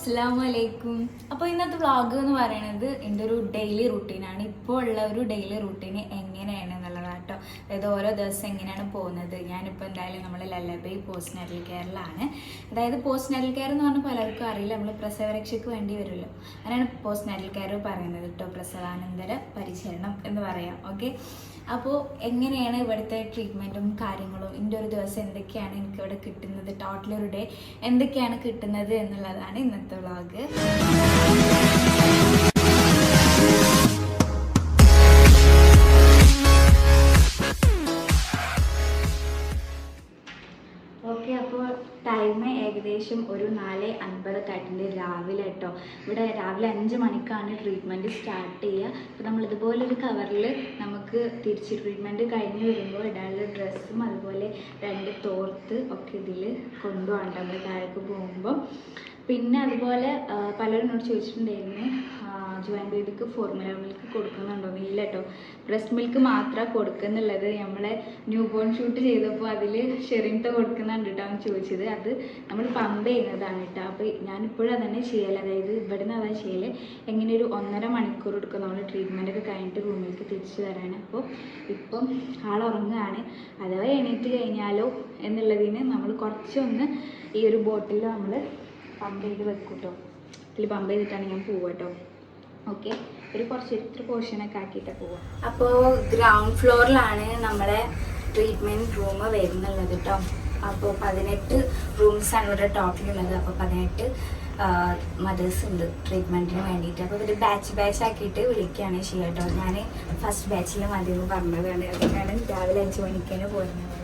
അസ്സാം വലൈക്കും അപ്പോൾ ഇന്നത്തെ വ്ളോഗ് എന്ന് പറയുന്നത് എന്റെ ഒരു ഡെയിലി റുട്ടീനാണ് ഇപ്പോൾ ഉള്ള ഒരു ഡെയിലി റുട്ടീന് അതായത് ഓരോ ദിവസം എങ്ങനെയാണ് പോകുന്നത്? ഞാനിപ്പോൾ എന്തായാലും നമ്മൾ ലല്ലബൈ പോസ്റ്റ് നാറ്റൽ കെയറിലാണ്. അതായത് പോസ്റ്റ് നാറ്റൽ കെയർ എന്ന് പറഞ്ഞാൽ പലർക്കും അറിയില്ല. നമ്മൾ പ്രസവരക്ഷയ്ക്ക് വേണ്ടി വരുമല്ലോ. അങ്ങനെയാണ് പോസ്റ്റ് നാറ്റൽ കെയർ പറയുന്നത് കേട്ടോ. പ്രസവാനന്തര പരിചരണം എന്ന് പറയാം. ഓക്കെ? അപ്പോൾ എങ്ങനെയാണ് ഇവിടുത്തെ ട്രീറ്റ്മെന്റും കാര്യങ്ങളും? ഇതിന്റെ ഒരു ദിവസം എന്തൊക്കെയാണ് എനിക്ക് ഇവിടെ കിട്ടുന്നത്? ടോട്ടൽ ഒരു ഡേ എന്തൊക്കെയാണ് കിട്ടുന്നത് എന്നുള്ളതാണ് ഇന്നത്തെ വ്ളോഗ്. നാല് അൻപതൊക്കെ ആയിട്ടുണ്ട് രാവിലെ കേട്ടോ. ഇവിടെ രാവിലെ അഞ്ച് മണിക്കാണ് ട്രീറ്റ്മെന്റ് സ്റ്റാർട്ട് ചെയ്യുക. അപ്പോൾ നമ്മൾ ഇതുപോലൊരു കവറിൽ നമുക്ക് തിരിച്ച് ട്രീറ്റ്മെന്റ് കഴിഞ്ഞ് വരുമ്പോൾ ഇടാനുള്ള ഡ്രസ്സും അതുപോലെ രണ്ട് തോർത്ത് ഒക്കെ ഇതിൽ കൊണ്ടുപോകണ്ട നമ്മൾ താഴേക്ക് പോകുമ്പോൾ പിന്നെ അതുപോലെ പലരും എന്നോട് ചോദിച്ചിട്ടുണ്ടായിരുന്നു ജോയിൻ ബേബിക്ക് ഫോർമുല മിൽക്ക് കൊടുക്കുന്നുണ്ടോ ഇല്ല കേട്ടോ ബ്രസ്റ്റ് മിൽക്ക് മാത്രമാണ് കൊടുക്കുന്നുള്ളത്. നമ്മളെ ന്യൂ ബോൺ ഷൂട്ട് ചെയ്തപ്പോൾ അതിൽ ഷെറിൻത്തെ കൊടുക്കുന്നുണ്ട് കേട്ടോ അവൻ ചോദിച്ചത്. അത് നമ്മൾ പമ്പ് ചെയ്യുന്നതാണ് കേട്ടോ അപ്പോൾ ഞാനിപ്പോഴും അതന്നെ ചെയ്യൽ അതായത് ഇവിടെ നിന്ന് അതാണ് ചെയ്യൽ എങ്ങനെ ഒരു ഒന്നര മണിക്കൂർ എടുക്കും നമ്മൾ ട്രീറ്റ്മെന്റ് ഒക്കെ കഴിഞ്ഞിട്ട് റൂമിലേക്ക് തിരിച്ചു വരാണ് അപ്പോൾ ഇപ്പം ആൾ ഉറങ്ങുകയാണ് അഥവാ എണീറ്റ് കഴിഞ്ഞാലോ എന്നുള്ളതിന് നമ്മൾ കുറച്ചൊന്ന് ഈ ഒരു ബോട്ടിൽ നമ്മൾ പമ്പ് ചെയ്ത് വെക്കും കേട്ടോ ഇതിൽ പമ്പ് ചെയ്തിട്ടാണ് ഞാൻ പോവുക കേട്ടോ ഓക്കെ ഒരു കുറച്ച് ഇത്ര പോർഷനൊക്കെ ആക്കിയിട്ട് പോവാം അപ്പോൾ ഗ്രൗണ്ട് ഫ്ലോറിലാണ് നമ്മുടെ ട്രീറ്റ്മെന്റ് റൂം വരുന്നുള്ളത് കേട്ടോ അപ്പോൾ പതിനെട്ട് റൂംസാണ് ഇവിടെ ടോട്ടൽ ഉള്ളത് അപ്പോൾ പതിനെട്ട് മദേഴ്സ് ഉണ്ട് ട്രീറ്റ്മെന്റിന് വേണ്ടിയിട്ട്. അപ്പോൾ ഇവർ ബാച്ച് ബാച്ച് ആക്കിയിട്ട് വിളിക്കുകയാണ് ചെയ്യാം കേട്ടോ ഞാൻ ഫസ്റ്റ് ബാച്ചിൽ മതി എന്ന് പറഞ്ഞതാണ്. അതുകൊണ്ടാണ് രാവിലെ അഞ്ച് മണിക്കാണ് പോയിരുന്നത്.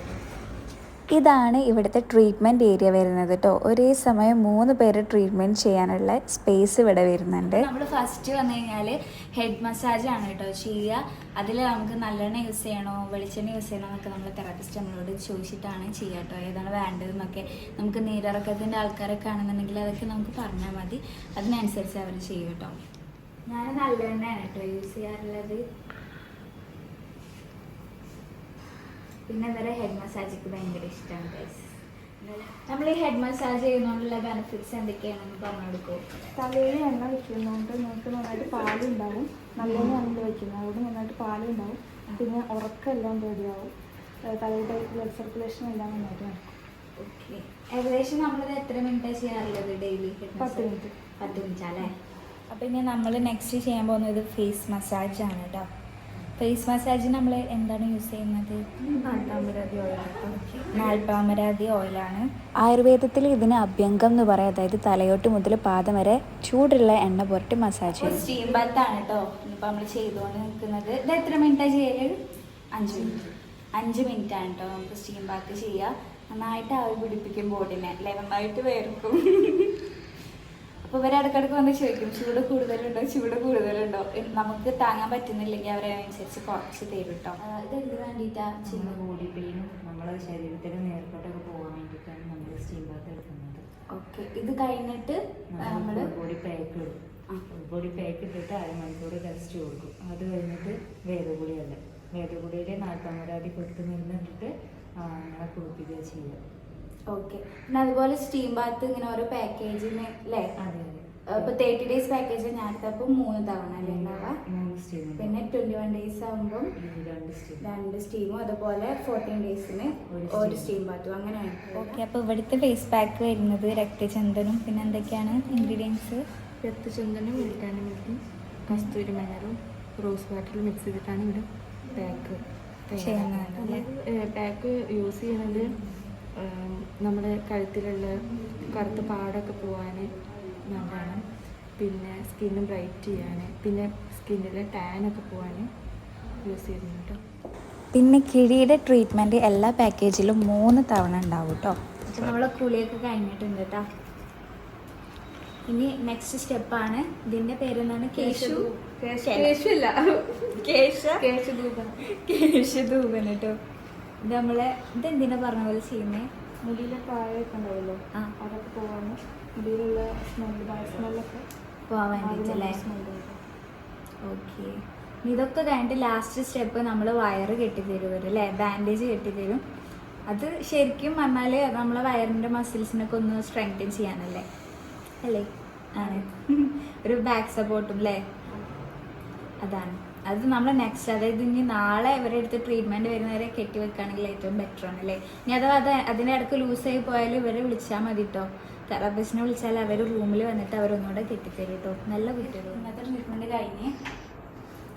ഇതാണ് ഇവിടുത്തെ ട്രീറ്റ്മെന്റ് ഏരിയ വരുന്നത് കേട്ടോ ഒരേ സമയം മൂന്ന് പേര് ട്രീറ്റ്മെന്റ് ചെയ്യാനുള്ള സ്പേസ് ഇവിടെ വരുന്നുണ്ട്. നമ്മൾ ഫസ്റ്റ് വന്നു കഴിഞ്ഞാൽ ഹെഡ് മസാജ് ആണ് കേട്ടോ ചെയ്യുക. അതിൽ നമുക്ക് നല്ലെണ്ണ യൂസ് ചെയ്യണോ വെളിച്ചെണ്ണ യൂസ് ചെയ്യണോ എന്നൊക്കെ നമ്മൾ തെറാപ്പിസ്റ്റ് നമ്മളോട് ചോദിച്ചിട്ടാണ് ചെയ്യുക കേട്ടോ ഏതാണ് വേണ്ടതെന്നൊക്കെ നമുക്ക് നീരിറക്കത്തിന്റെ ആൾക്കാരൊക്കെ ആണെന്നുണ്ടെങ്കിൽ അതൊക്കെ നമുക്ക് പറഞ്ഞാൽ മതി. അതിനനുസരിച്ച് അവർ ചെയ്യും കേട്ടോ ഞാൻ നല്ലെണ്ണയാണ് കേട്ടോ യൂസ് ചെയ്യാറുള്ളത്. പിന്നെ ഇവരെ ഹെഡ് മസാജിക്ക് ഭയങ്കര ഇഷ്ടമാണ് ഗൈസ് നമ്മൾ ഈ ഹെഡ് മസാജ് ചെയ്യുന്നതുകൊണ്ടുള്ള ബെനിഫിറ്റ്സ് എന്തൊക്കെയാണെന്ന് പറഞ്ഞു കൊടുക്കും തലയിൽ എണ്ണ വെക്കുന്നതുകൊണ്ട് നമുക്ക് നന്നായിട്ട് പാലുണ്ടാവും. നല്ലെണ്ണ എണ്ണ വെക്കുന്നത് അതുകൊണ്ട് നന്നായിട്ട് പാലുണ്ടാവും. പിന്നെ ഉറക്കമെല്ലാം റെഡിയാവും. തലയുടെ ബ്ലഡ് സർക്കുലേഷൻ എല്ലാം നന്നായിട്ട് നടക്കും. ഓക്കെ ഏകദേശം നമ്മളിത് എത്ര മിനിറ്റാണ് ചെയ്യാറുള്ളത് ഡെയിലി പത്ത് മിനിറ്റ് പത്ത് മിനിറ്റ് അല്ലേ അപ്പോൾ ഇനി നമ്മൾ നെക്സ്റ്റ് ചെയ്യാൻ പോകുന്നത് ഫേസ് മസാജ് ആണ് കേട്ടോ ഫേസ് മസാജ് നമ്മൾ എന്താണ് യൂസ് ചെയ്യുന്നത്? നാൽപ്പാമരാതി ഓയിലാണ് ആയുർവേദത്തിൽ ഇതിന് അഭ്യംഗം എന്ന് പറയും. അതായത് തലയോട്ട് മുതൽ പാദം വരെ ചൂടുള്ള എണ്ണ പുരട്ടി മസാജ് ചെയ്യും സ്റ്റീം ബാത്താണ് കേട്ടോ ഇപ്പം നമ്മൾ ചെയ്തുകൊണ്ട് നിൽക്കുന്നത് ഇത് എത്ര മിനിറ്റാണ് ചെയ്യൽ? അഞ്ച് മിനിറ്റ് അഞ്ച് മിനിറ്റ് ആണ് കേട്ടോ നമുക്ക് സ്റ്റീം ബാത്ത് ചെയ്യുക നന്നായിട്ട് ആവി പിടിപ്പിക്കും ബോഡിനെ അല്ലെ നന്നായിട്ട് വേർക്കും. അപ്പോൾ ഇവർ ഇടയ്ക്കിടയ്ക്ക് വന്ന് ചോദിക്കും ചൂട് കൂടുതലുണ്ടോ? ചൂട് കൂടുതലുണ്ടോ? നമുക്ക് താങ്ങാൻ പറ്റുന്നില്ലെങ്കിൽ അവരെ അനുസരിച്ച് കുറച്ച് തരും കേട്ടോ ഇത് എന്ത് വേണ്ടിയിട്ടാണ് നമ്മുടെ ചെയ്യുന്നത് ബോഡി പെയിനും നമ്മളെ ശരീരത്തിന് നേർക്കോട്ടൊക്കെ പോകാൻ വേണ്ടിയിട്ടാണ് നമ്മൾ സ്റ്റീം ബാത്ത് എടുക്കുന്നത്. ഓക്കെ ഇത് കഴിഞ്ഞിട്ട് നമ്മൾ ബോഡി പാക്ക് ഇടും. ബോഡി പാക്ക് ഇട്ടിട്ട് അരമണിക്കൂർ റെസ്റ്റ് കൊടുക്കും. അത് കഴിഞ്ഞിട്ട് വേദഗുളിയല്ല? വേദഗുളിയിൽ നാൽപ്പമരാതി കൊടുത്ത് നിന്നിട്ട് നമ്മളെ കുളിപ്പിക്കുക ചെയ്യുക. ഓക്കെ പിന്നെ അതുപോലെ സ്റ്റീം ബാത്ത് ഇങ്ങനെ ഓരോ പാക്കേജിന് അല്ലേ അതെ ഇപ്പൊ തേർട്ടി ഡേയ്സ് പാക്കേജ് ഞാൻ എടുത്തപ്പോൾ മൂന്ന് തവണ അല്ലേ ഉണ്ടാവുക? പിന്നെ ട്വന്റി വൺ ഡേയ്സ് ആകുമ്പം രണ്ട് സ്റ്റീം രണ്ട് സ്റ്റീമും അതുപോലെ ഫോർട്ടീൻ ഡേയ്സിന് ഒരു സ്റ്റീം ബാത്തും അങ്ങനെയാണ് ഓക്കെ അപ്പോൾ ഇവിടുത്തെ ഫേസ് പാക്ക് വരുന്നത് രക്തചന്ദനും പിന്നെ എന്തൊക്കെയാണ് ഇൻഗ്രീഡിയൻസ് രക്തചന്ദനും വിൽക്കാനും മിൽക്കും കസ്തൂരി മഞ്ഞളും റോസ് വാട്ടറും മിക്സ് ചെയ്തിട്ടാണ് ഇവിടെ പാക്ക് ചെയ്യുന്നത് അല്ലേ? പാക്ക് യൂസ് ചെയ്യുന്നത് നമ്മുടെ കഴുത്തിലുള്ള കറുത്ത പാടൊക്കെ പോകാൻ നല്ലതാണ്. പിന്നെ സ്കിന്ന് ബ്രൈറ്റ് ചെയ്യാൻ പിന്നെ സ്കിന്നിലെ ടാനൊക്കെ പോകാൻ യൂസ് ചെയ്യുന്നുണ്ട് കേട്ടോ പിന്നെ കിഴിയുടെ ട്രീറ്റ്മെന്റ് എല്ലാ പാക്കേജിലും മൂന്ന് തവണ ഉണ്ടാവും കേട്ടോ നമ്മൾ നമ്മളെ കുളിയൊക്കെ കഴിഞ്ഞിട്ടുണ്ട് കേട്ടോ ഇനി നെക്സ്റ്റ് സ്റ്റെപ്പാണ് ഇതിന്റെ പേരെന്താണ്? കേശു കേശല്ല കേശ കേശധൂപം കേശധൂപൻ. കേട്ടോ ഇത് നമ്മളെ ഇതെന്തിനാ പറഞ്ഞ പോലെ ചെയ്യുന്നേ? മുടിയിലെ പ്രായമൊക്കെ ഉണ്ടാവുമല്ലോ. അതൊക്കെ പോവാണ്. മുടിയിലുള്ള സ്മെല്ല് ബാഡ് സ്മെല്ലൊക്കെ പോവാൻ വേണ്ടിയിട്ടല്ലേ ഓക്കെ. ഇതൊക്കെ കഴിഞ്ഞിട്ട് ലാസ്റ്റ് സ്റ്റെപ്പ് നമ്മൾ വയറ് കെട്ടിത്തരും ഒരു അല്ലേ? ബാൻഡേജ് കെട്ടിത്തരും. അത് ശരിക്കും പറഞ്ഞാൽ നമ്മളെ വയറിന്റെ മസിൽസിനൊക്കെ ഒന്ന് സ്ട്രെങ്തൻ ചെയ്യാനല്ലേ? അല്ലേ? ആണ്. ഒരു ബാക്ക് സപ്പോർട്ടും അല്ലേ? അതാണ്. അത് നമ്മൾ നെക്സ്റ്റ് അതായത് ഇനി നാളെ ഇവരെ അടുത്ത് ട്രീറ്റ്മെന്റ് വരുന്നവരെ കെട്ടി വെക്കുകയാണെങ്കിൽ ഏറ്റവും ബെറ്റർ ആണ് അല്ലേ? ഇനി അഥവാ അത് അതിന്റെ ഇടയ്ക്ക് ലൂസായി പോയാലും ഇവരെ വിളിച്ചാൽ മതി കേട്ടോ തെറാപ്പിസ്റ്റിനെ വിളിച്ചാൽ അവർ റൂമിൽ വന്നിട്ട് അവരൊന്നുകൂടെ കെട്ടിത്തരും കേട്ടോ നല്ല കുട്ടികൾ ഇന്നത്തെ ട്രീറ്റ്മെന്റ് കഴിഞ്ഞ്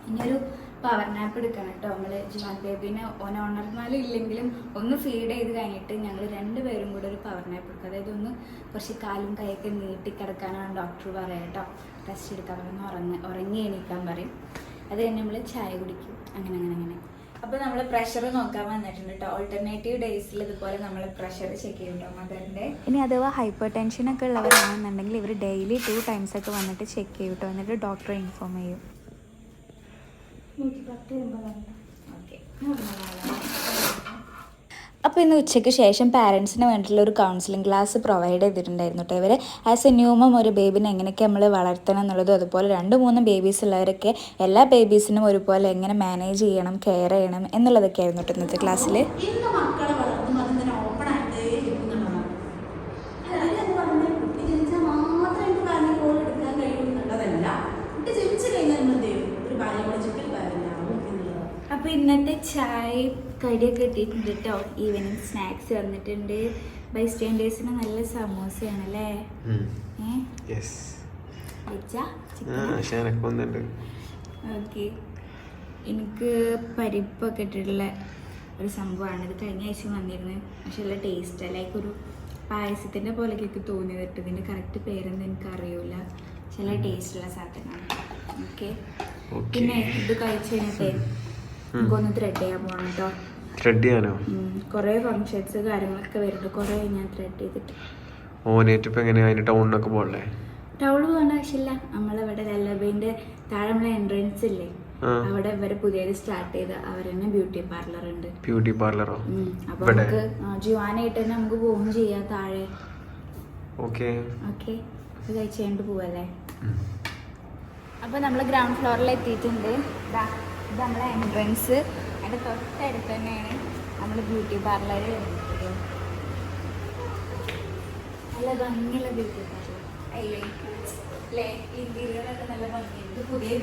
ഇനിയൊരു പവർ നാപ്പ് എടുക്കണം കേട്ടോ നമ്മൾ ജുവാൻ ബേബിനെ ഓൻ ഉണർന്നാലും ഇല്ലെങ്കിലും ഒന്ന് ഫീഡ് ചെയ്ത് കഴിഞ്ഞിട്ട് ഞങ്ങൾ രണ്ടുപേരും കൂടെ ഒരു പവർ നാപ്പ് എടുക്കും. അതായത് ഒന്ന് കുറച്ച് കാലും കൈയൊക്കെ നീട്ടി കിടക്കാനാണ് ഡോക്ടർ പറയുക കേട്ടോ ടെസ്റ്റ് എടുക്കാൻ പറയുന്നത് ഉറങ്ങി ഉറങ്ങി എണീക്കാൻ പറയും. അത് കഴിഞ്ഞ് നമ്മൾ ചായ കുടിക്കും. അങ്ങനെ അങ്ങനെ അങ്ങനെ. അപ്പോൾ നമ്മൾ പ്രഷർ നോക്കാൻ വന്നിട്ടുണ്ട് കേട്ടോ ഓൾട്ടർനേറ്റീവ് ഡേയ്സിൽ ഇതുപോലെ നമ്മൾ പ്രഷർ ചെക്ക് ചെയ്യും കേട്ടോ മദറിന്റെ ഇനി അഥവാ ഹൈപ്പർ ടെൻഷൻ ഒക്കെ ഉള്ളവരാണെന്നുണ്ടെങ്കിൽ ഇവർ ഡെയിലി ടു ടൈംസ് ഒക്കെ വന്നിട്ട് ചെക്ക് ചെയ്യും കേട്ടോ എന്നിട്ട് ഡോക്ടറെ ഇൻഫോം ചെയ്യും. ഓക്കെ അപ്പോൾ ഇന്ന് ഉച്ചയ്ക്ക് ശേഷം പാരൻസിന് വേണ്ടിയിട്ടുള്ള ഒരു കൗൺസിലിംഗ് ക്ലാസ് പ്രൊവൈഡ് ചെയ്തിട്ടുണ്ടായിരുന്നു കേട്ടോ ഇവർ ആസ് എ ന്യൂമം ഒരു ബേബിനെ എങ്ങനെയൊക്കെ നമ്മൾ വളർത്തണം എന്നുള്ളതും അതുപോലെ രണ്ട് മൂന്ന് ബേബീസ് ഉള്ളവരൊക്കെ എല്ലാ ബേബീസിനും ഒരുപോലെ എങ്ങനെ മാനേജ് ചെയ്യണം കെയർ ചെയ്യണം എന്നുള്ളതൊക്കെ ആയിരുന്നു കേട്ടോ ഇന്നത്തെ ക്ലാസ്സിൽ അപ്പോൾ ഇന്നത്തെ ചായ കടിയൊക്കെ കിട്ടിയിട്ടുണ്ട് കേട്ടോ ഈവനിങ് സ്നാക്സ് വന്നിട്ടുണ്ട് ബൈ സ്റ്റാൻഡേഴ്സിന് നല്ല സമോസയാണ് അല്ലേ എനക്ക് ഒന്നുണ്ട് ഓക്കെ. എനിക്ക് പരിപ്പൊക്കെ ഇട്ടിട്ടുള്ള ഒരു സംഭവമാണ്. ഇത് കഴിഞ്ഞ ആഴ്ച വന്നിരുന്നത് പക്ഷെ നല്ല ടേസ്റ്റ് ലൈക്ക് ഒരു പായസത്തിന്റെ പോലെയൊക്കെ എനിക്ക് തോന്നിയത് ഇതിന്റെ കറക്റ്റ് പേരൊന്നും എനിക്ക് അറിയൂല ചില ടേസ്റ്റുള്ള സാധനമാണ് ഓക്കെ. ഓക്കെ. പിന്നെ ഇത് കഴിച്ച് കഴിഞ്ഞിട്ടേ നമുക്കൊന്ന് ത്രെഡ് ചെയ്യാൻ പോകണം കേട്ടോ ത്രെഡ് ചെയ്യാനോ? കുറേ ഫങ്ഷൻസ് കാര്യങ്ങളൊക്കെ വരുന്നുണ്ട്. കുറേ ഞാൻ ത്രെഡ് ചെയ്തിട്ട്. ഓനേറ്റ് ഇപ്പം എങ്ങനെയാ അതിന് ടൗണിനൊക്കെ പോകണ്ടേ? ടൗണിൽ പോകേണ്ട ആവശ്യമില്ല. നമ്മളിവിടെ ലല്ലബൈന്റെ താഴെ നമ്മളെ എൻട്രൻസ് ഇല്ലേ അവിടെ ഇവരെ പുതിയത് സ്റ്റാർട്ട് ചെയ്ത. അവർ തന്നെ ബ്യൂട്ടി പാർലർ ഉണ്ട് ബ്യൂട്ടി പാർലറോ. അപ്പൊ നമുക്ക് ജുവാനായിട്ട് തന്നെ നമുക്ക് പോവുകയും ചെയ്യാം താഴെ. ഓക്കെ. ഓക്കെ. ഇത് കഴിച്ച് കഴിഞ്ഞിട്ട് പോവല്ലേ? അപ്പൊ നമ്മൾ ഗ്രൗണ്ട് ഫ്ലോറിൽ എത്തിയിട്ടുണ്ട്. ഇത് നമ്മളെ എൻട്രൻസ് അതിന്റെ തൊട്ടടുത്ത് തന്നെയാണ് നമ്മൾ ബ്യൂട്ടി പാർലർ വരുന്നത്. നല്ല ഭംഗിയുള്ള പാർലർ അല്ലേ?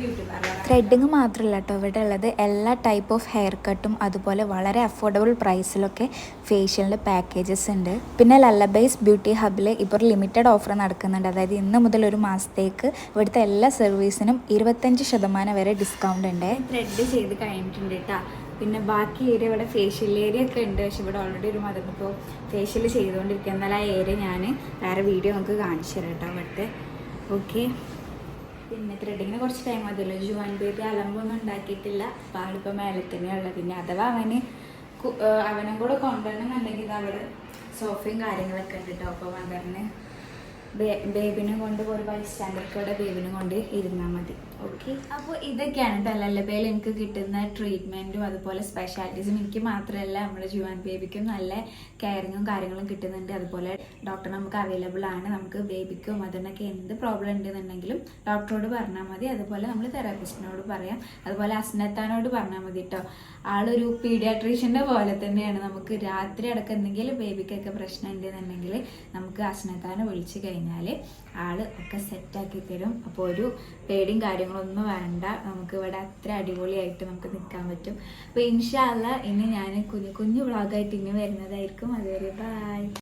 ബ്യൂട്ടി പാർലർ ത്രെഡിങ് മാത്രമല്ല കേട്ടോ ഇവിടെ ഉള്ളത് എല്ലാ ടൈപ്പ് ഓഫ് ഹെയർ കട്ടും അതുപോലെ വളരെ അഫോർഡബിൾ പ്രൈസിലൊക്കെ ഫേഷ്യലിന്റെ പാക്കേജസ് ഉണ്ട്. പിന്നെ ലല്ലബൈസ് ബ്യൂട്ടി ഹബിൽ ഇപ്പോൾ ലിമിറ്റഡ് ഓഫർ നടക്കുന്നുണ്ട്. അതായത് ഇന്ന് മുതൽ ഒരു മാസത്തേക്ക് ഇവിടുത്തെ എല്ലാ സർവീസിനും ഇരുപത്തഞ്ച് ശതമാനം വരെ ഡിസ്കൗണ്ട് ഉണ്ട്. ത്രെഡ് ചെയ്ത് കഴിഞ്ഞിട്ടുണ്ട് കേട്ടോ പിന്നെ ബാക്കി ഏരിയ ഇവിടെ ഫേഷ്യൽ ഏരിയ ഒക്കെ ഉണ്ട്. പക്ഷെ ഇവിടെ ഓൾറെഡി ഒരു മതം ഇപ്പോൾ ഫേഷ്യൽ ചെയ്തുകൊണ്ടിരിക്കുക. എന്നാൽ ആ ഏരിയ ഞാൻ വേറെ വീഡിയോ നമുക്ക് കാണിച്ചു തരാം കേട്ടോ അവിടുത്തെ. ഓക്കെ പിന്നെ ത്രെഡിങ്ങിന് കുറച്ച് ടൈം മതിയല്ലോ. ജുവാൻ ബേബി അലമ്പൊന്നും ഉണ്ടാക്കിയിട്ടില്ല. അപ്പോൾ ആളിപ്പോൾ മേലെ തന്നെയുള്ള പിന്നെ അഥവാ അവന് അവനും കൂടെ കൊണ്ടുവരണമെന്നുണ്ടെങ്കിൽ ഇത് അവിടെ സോഫയും കാര്യങ്ങളൊക്കെ ഉണ്ട് കേട്ടോ. അപ്പോൾ മദറിന് ബേബിനെ കൊണ്ട് ഒരു ബൈ സ്റ്റാൻഡർക്ക് ബേബിനെ കൊണ്ട് ഇരുന്നാൽ മതി. അപ്പോൾ ഇതൊക്കെയാണ് കേട്ടോ ലല്ലബേൽ എനിക്ക് കിട്ടുന്ന ട്രീറ്റ്മെന്റും അതുപോലെ സ്പെഷ്യാലിറ്റീസും എനിക്ക് മാത്രമല്ല നമ്മുടെ ജുവാൻ ബേബിക്കും നല്ല കെയറിങ്ങും കാര്യങ്ങളും കിട്ടുന്നുണ്ട്. അതുപോലെ ഡോക്ടർ നമുക്ക് അവൈലബിൾ ആണ്. നമുക്ക് ബേബിക്കും അതിനൊക്കെ എന്ത് പ്രോബ്ലം ഉണ്ടെന്നുണ്ടെങ്കിലും ഡോക്ടറോട് പറഞ്ഞാൽ മതി. അതുപോലെ നമ്മൾ തെറാപ്പിസ്റ്റിനോട് പറയാം. അതുപോലെ അസ്നത്താനോട് പറഞ്ഞാൽ മതി കേട്ടോ ആളൊരു പീഡിയാട്രീഷ്യന്റെ പോലെ തന്നെയാണ്. നമുക്ക് രാത്രി അടക്കം എന്തെങ്കിലും ബേബിക്കൊക്കെ പ്രശ്നം ഉണ്ടെന്നുണ്ടെങ്കിൽ നമുക്ക് അസ്നത്താനെ വിളിച്ചു കഴിഞ്ഞാൽ ആൾ ഒക്കെ സെറ്റാക്കി തരും. അപ്പോൾ ഒരു പേടിയും കാര്യങ്ങളൊന്നും വേണ്ട. നമുക്ക് ഇവിടെ അത്ര അടിപൊളിയായിട്ട് നമുക്ക് നിൽക്കാൻ പറ്റും. അപ്പോൾ ഇൻഷാല്ല ഇനി ഞാൻ കുഞ്ഞു കുഞ്ഞു വ്ളോഗായിട്ട് ഇനി വരുന്നതായിരിക്കും. അതുവരെ ബായ്